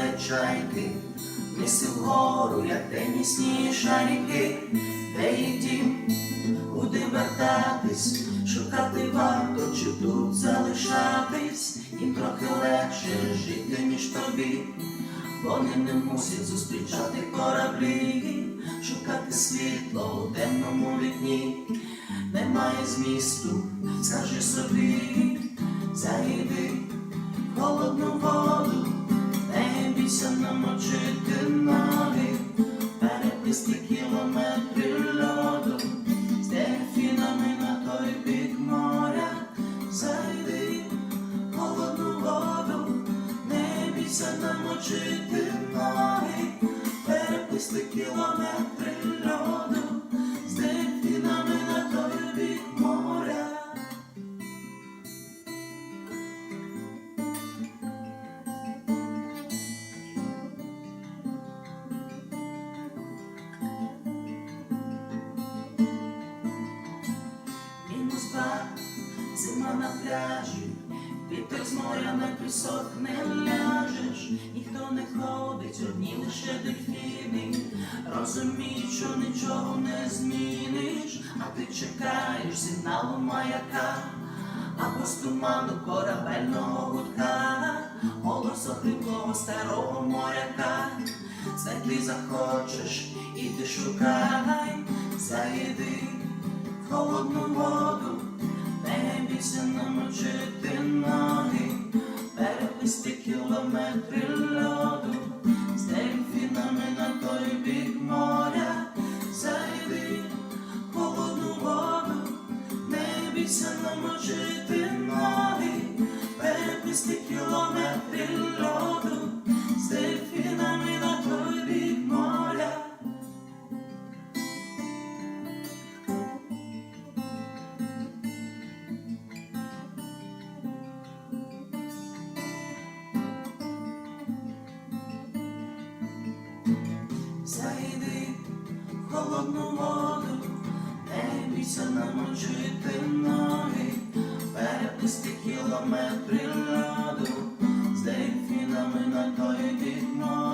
підкидує чайки, Місце вгору, як тенісні шарики, де їх дім, куди вертатись, шукати варто, чи тут залишатись, їм трохи легше жити, ніж тобі. Вони не мусять зустрічати кораблі, шукати світло у темному вікні. Немає змісту, скажи собі, зайди холодну воду, бійся намочити ноги, переплисти кілометри льоду, з дельфінами на той бік моря. Мінус два, зима на пляжі, вітер з моря на пісок не ляжеш, ніхто не ходить, одні лише дельфіни. Розумій, що нічого не зміниш, а ти чекаєш сигналу маяка, або з туману корабельного гудка, голосу хрипкого старого моряка. Знайти захочеш, і ти шукай, зайди в холодну воду, не бійся переплисти кілометри льоду, з дельфінами на той моря. Зайди в холодну воду, не бійся намочити ноги, перепусти кілометри льоду з дельфінами на той бік моря.